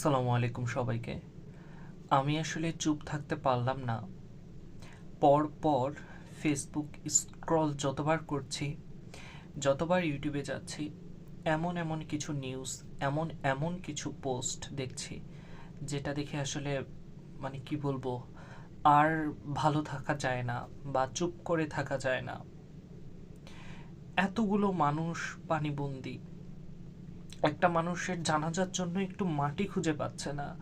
আসসালামু আলাইকুম সবাইকে। আমি আসলে চুপ থাকতে পারলাম না। পর পর ফেসবুক স্ক্রল যতবার করছি, যতবার ইউটিউবে যাচ্ছি, এমন এমন কিছু নিউজ এমন এমন কিছু পোস্ট দেখছি, যেটা দেখে আসলে মানে কি বলব, আর ভালো থাকা যায় না বা চুপ করে থাকা যায় না। এতগুলো মানুষ পানিবন্দী একটা মানুষের জানাজার জন্য একটু মাটি খুঁজে পাচ্ছে না।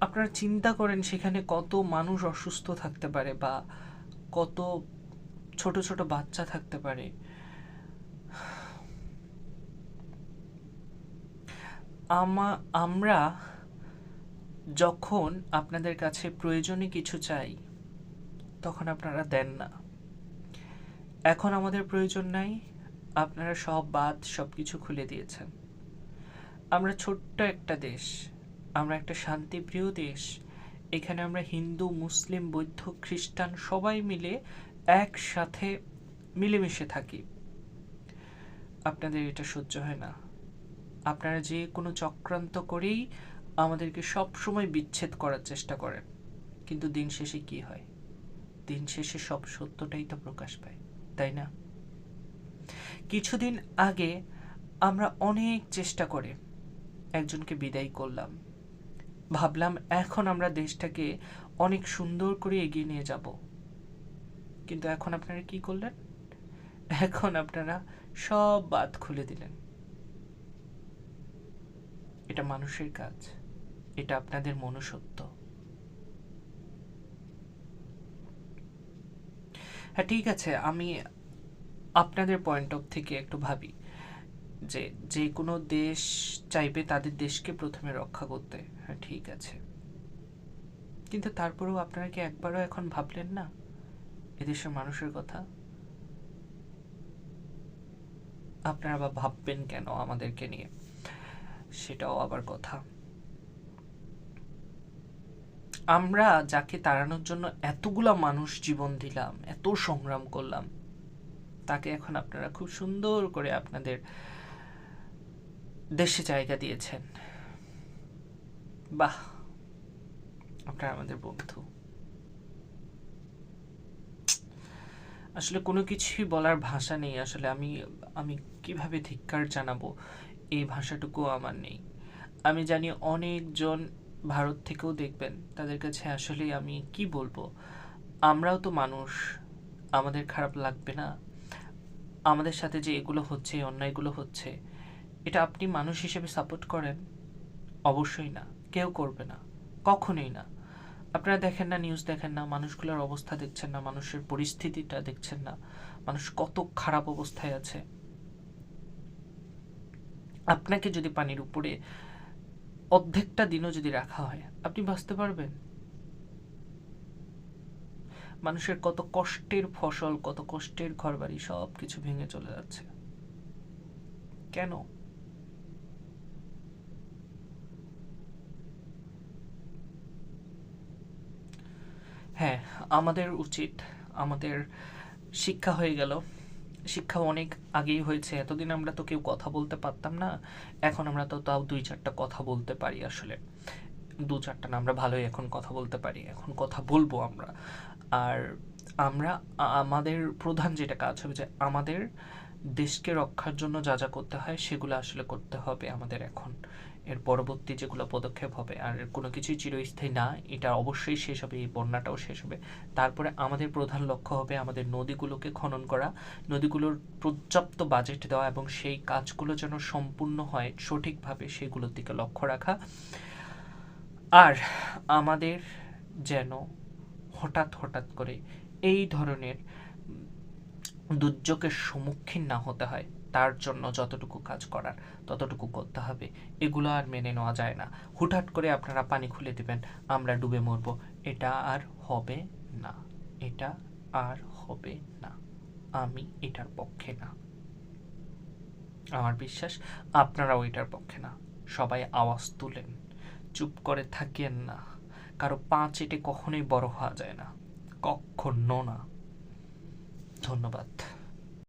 আপনারা চিন্তা করেন সেখানে কত মানুষ অসুস্থ থাকতে পারে বা কত ছোট ছোট বাচ্চা থাকতে পারে। আমা, আমরা যখন আপনাদের কাছে প্রয়োজনে কিছু চাই, তখন আপনারা দেন না। এখন আমাদের প্রয়োজন নাই। আপনারা সব বাদ সব কিছু খুলে দিয়েছেন। আমরা ছোট্ট একটা দেশ, আমরা একটা শান্তিপ্রিয় দেশ, এখানে আমরা হিন্দু, মুসলিম, বৌদ্ধ, খ্রিস্টান সবাই মিলে একসাথে মিলেমিশে থাকি। আপনাদের এটা সহ্য হয় না। আপনারা যে কোনো চক্রান্ত করেই আমাদেরকে সব সময় বিচ্ছেদ করার চেষ্টা করেন। কিন্তু দিন শেষে কি হয়? দিন শেষে সব সত্যটাই তো প্রকাশ পায়, তাই না? কিছুদিন আগে আমরা অনেক চেষ্টা করে একজনকে বিদায় করলাম। ভাবলাম এখন আমরা দেশটাকে অনেক সুন্দর করে এগিয়ে নিয়ে যাব। কিন্তু এখন আপনারা কি করলেন? এখন আপনারা সব বাদ খুলে দিলেন। এটা মানুষের কাজ। এটা আপনাদের মনুষ্যত্ব। হ্যাঁ ঠিক আছে। আমি আপনাদের পয়েন্ট অফ থেকে একটু ভাবি, যে যে কোনো দেশ চাইবে তাদের দেশকে প্রথমে রক্ষা করতে। হ্যাঁ ঠিক আছে। কিন্তু তারপরেও আপনারা কি একবারও এখন ভাবলেন না? এদেশের মানুষের কথা? আপনারা বা ভাববেন কেন আমাদেরকে নিয়ে? সেটাও আবার কথা। আমরা যাকে তাড়ানোর জন্য এতগুলা মানুষ জীবন দিলাম, এত সংগ্রাম করলাম তাকে এখন আপনারা খুব সুন্দর করে আপনাদের দেশে জায়গা দিয়েছেন। বাহ! আপনারা আমাদের বন্ধু। আসলে কোনো কিছুই বলার ভাষা নেই। আসলে আমি আমি কীভাবে ধিক্কার জানাব? এই ভাষাটুকু আমার নেই। আমি জানি অনেকজন ভারত থেকেও দেখবেন, তাদের কাছে আসলে আমি কি বলব? আমরাও তো মানুষ, আমাদের খারাপ লাগবে না। আমাদের সাথে যে এগুলো হচ্ছে, অন্যায়গুলো হচ্ছে, এটা আপনি মানুষ হিসেবে সাপোর্ট করেন? অবশ্যই না। কেউ করবে না। কখনোই না। আপনারা দেখেন না নিউজ দেখেন না, মানুষগুলোর অবস্থা দেখছেন না, মানুষের পরিস্থিতিটা দেখছেন না, মানুষ কত খারাপ অবস্থায় আছে। আপনাকে যদি পানির উপরে অর্ধেকটা দিনও যদি রাখা হয়, আপনি বাঁচতে পারবেন? মানুষের কত কষ্টের ফসল, কত কষ্টের ঘরবাড়ি সব কিছু ভেঙে চলে যাচ্ছে। কেন? হ্যাঁ আমাদের উচিত, আমাদের শিক্ষা হয়ে গেল। শিক্ষা অনেক আগেই হয়েছে, এতদিন আমরা তো কেউ কথা বলতে পারতাম না। এখন আমরা তো তাও দুই চারটা কথা বলতে পারি আসলে। দু চারটা না, আমরা ভালোই এখন কথা বলতে পারি। এখন কথা বলব আমরা। আর আমরা আমাদের প্রধান যেটা কাজ হবে যে আমাদের দেশকে রক্ষার জন্য যা যা করতে হয় সেগুলো আসলে করতে হবে আমাদের এখন। এর পরবর্তী যেগুলো পদক্ষেপ হবে, আর কোনো কিছুই চিরস্থায়ী না, এটা অবশ্যই শেষ হবে, এই বন্যাটাও শেষ হবে। তারপরে আমাদের প্রধান লক্ষ্য হবে আমাদের নদীগুলোকে খনন করা, নদীগুলোর পর্যাপ্ত বাজেট দেওয়া এবং সেই কাজগুলো যেন সম্পূর্ণ হয় সঠিকভাবে সেগুলোর দিকে লক্ষ্য রাখা। আর আমাদের যেন হঠাৎ হঠাৎ করে এই ধরনের দুর্যোগের সম্মুখীন না হতে হয়। তার জন্য যতটুকু কাজ করার, ততটুকু করতে হবে। এগুলো আর মেনে নেওয়া যায় না। হুটহাট করে আপনারা পানি খুলে দেবেন, আমরা ডুবে মরব। এটা আর হবে না। এটা আর হবে না। আমি এটার পক্ষে না। আমার বিশ্বাস, আপনারাও এটার পক্ষে না। সবাই আওয়াজ তুলেন। চুপ করে থাকেন না। কারো পাঁচ এটে কখনোই বড় হওয়া যায় না কখনো না ধন্যবাদ